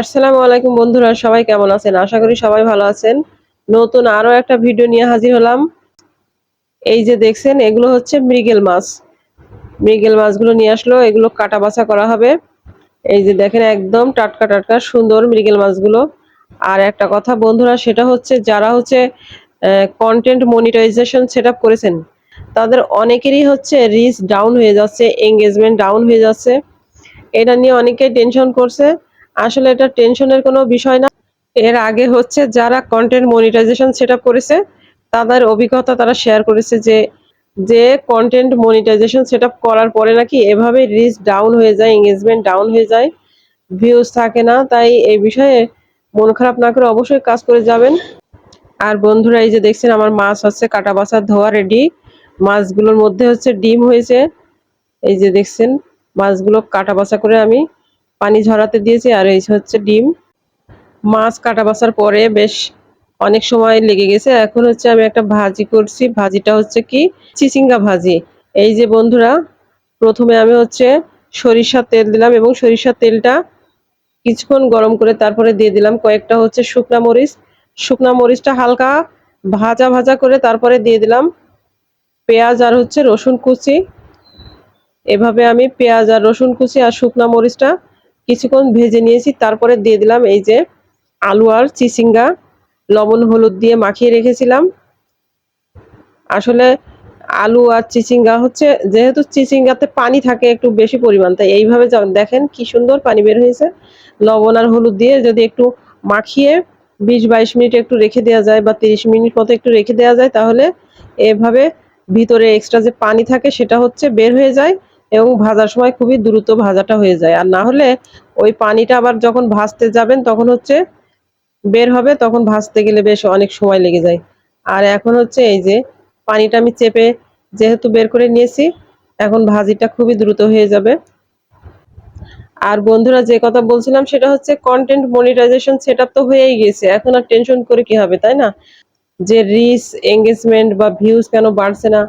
আসসালামু আলাইকুম বন্ধুরা, সবাই কেমন আছেন? আশা করি সবাই ভালো আছেন। নতুন আরও একটা ভিডিও নিয়ে হাজির হলাম। এই যে দেখছেন, এগুলো হচ্ছে মৃগেল মাছ। মৃগেল মাছগুলো নিয়ে আসলো, এগুলো কাটা বাছা করা হবে। এই যে দেখেন, একদম টাটকা টাটকা সুন্দর মৃগেল মাছগুলো। আর একটা কথা বন্ধুরা, সেটা হচ্ছে যারা হচ্ছে কন্টেন্ট মনিটাইজেশন সেট করেছেন, তাদের অনেকেরই হচ্ছে রিচ ডাউন হয়ে যাচ্ছে এঙ্গেজমেন্ট ডাউন হয়ে যাচ্ছে। এটা নিয়ে অনেকেই টেনশন করছে। আসলে এটা টেনশনের কোনো বিষয় না। এর আগে হচ্ছে যারা কন্টেন্ট মনিটাইজেশন সেট করেছে, তাদের অভিজ্ঞতা তারা শেয়ার করেছে যে যে কন্টেন্ট মনিটাইজেশন সেট করার পরে নাকি এভাবে রিচ ডাউন হয়ে যায় এঙ্গেজমেন্ট ডাউন হয়ে যায় ভিউজ থাকে না। তাই এই বিষয়ে মন খারাপ না করে অবশ্যই কাজ করে যাবেন। আর বন্ধুরা, এই যে দেখছেন আমার মাছ হচ্ছে কাটা বাছা ধোয়া রেডি মাছগুলোর মধ্যে হচ্ছে ডিম হয়েছে। এই যে দেখছেন, মাছগুলো কাটা বাছা করে আমি পানি ঝরাতে দিয়েছি আর এই হচ্ছে ডিম। মাছ কাটা বাছার পরে বেশ অনেক সময় লেগে গেছে। এখন হচ্ছে আমি একটা ভাজি করছি। ভাজিটা হচ্ছে কি? চিচিঙ্গা ভাজি। এই যে বন্ধুরা, প্রথমে আমি হচ্ছে সরিষার তেল দিলাম এবং সরিষার তেলটা কিছুক্ষণ গরম করে তারপরে দিয়ে দিলাম। কয়েকটা হচ্ছে শুকনা মরিচ। শুকনা মরিচটা হালকা ভাজা ভাজা করে তারপরে দিয়ে দিলাম পেঁয়াজ আর হচ্ছে রসুন কুচি। এভাবে আমি পেঁয়াজ আর রসুন কুচি আর শুকনা মরিচটা কিছুক্ষণ ভেজে নিয়েছি, তারপরে দিয়ে দিলাম এই যে আলু আর চিচিঙ্গা। লবণ, হলুদ দিয়ে মাখিয়ে রেখেছিলাম। আসলে আলু আর চিচিঙ্গা হচ্ছে, যেহেতু চিচিঙ্গাতে পানি থাকে একটু বেশি পরিমাণ, তাই এইভাবে দেখেন কি সুন্দর পানি বের হয়েছে। লবণ আর হলুদ দিয়ে যদি একটু মাখিয়ে বিশ বাইশ মিনিট একটু রেখে দেওয়া যায় বা তিরিশ মিনিট মতো একটু রেখে দেওয়া যায়, তাহলে এভাবে ভিতরে এক্সট্রা যে পানি থাকে সেটা হচ্ছে বের হয়ে যায়। এবং ভাজার সময় খুবই দ্রুত ভাজাটা হয়ে যায়। আর না হলে ওই পানিটা আবার যখন ভাজতে যাবেন, তখন হচ্ছে বের হবে, তখন ভাজতে গেলে বেশ অনেক সময় লেগে যায়। আর এখন হচ্ছে এই যে পানিটা আমি চেপে যেহেতু বের করে নিয়েছি, এখন ভাজিটা খুবই দ্রুত হয়ে যাবে। আর বন্ধুরা, যে কথা বলছিলাম সেটা হচ্ছে কন্টেন্ট মনিটাইজেশন সেট তো হয়েই গেছে। এখন আর টেনশন করে কি হবে, তাই না? যে রিচ এঙ্গেজমেন্ট বা ভিউজ কেন বাড়ছে না?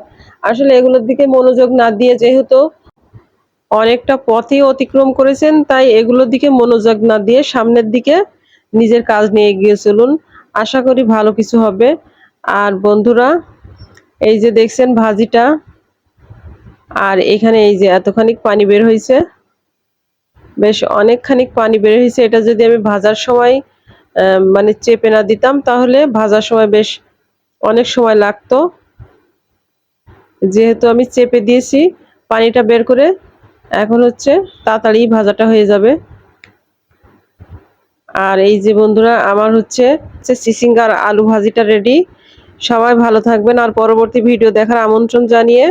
আসলে এগুলোর দিকে মনোযোগ না দিয়ে যেহেতু অনেকটা পথই অতিক্রম করেছেন, তাই এগুলোর দিকে মনোযোগ না দিয়ে সামনের দিকে নিজের কাজ নিয়ে এগিয়ে চলুন। আশা করি ভালো কিছু হবে। আর বন্ধুরা, এই যে দেখছেন ভাজিটা, আর এখানে এই যে এতখানিক পানি বের হয়েছে, বেশ অনেকখানিক পানি বের হয়েছে। এটা যদি আমি ভাজার সময় মানে চেপে না দিতাম, তাহলে ভাজার সময় বেশ অনেক সময় লাগতো। যেহেতু আমি চেপে দিয়েছি, পানিটা বের করে এখন হচ্ছে তাড়াতাড়ি ভাজাটা হয়ে যাবে। আর এই যে বন্ধুরা, আমার হচ্ছে চিচিঙ্গার আলু ভাজিটা রেডি সবাই ভালো থাকবেন, আর পরবর্তী ভিডিও দেখার আমন্ত্রণ জানিয়ে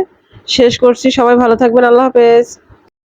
শেষ করছি। সবাই ভালো থাকবেন, আল্লাহ হাফেজ।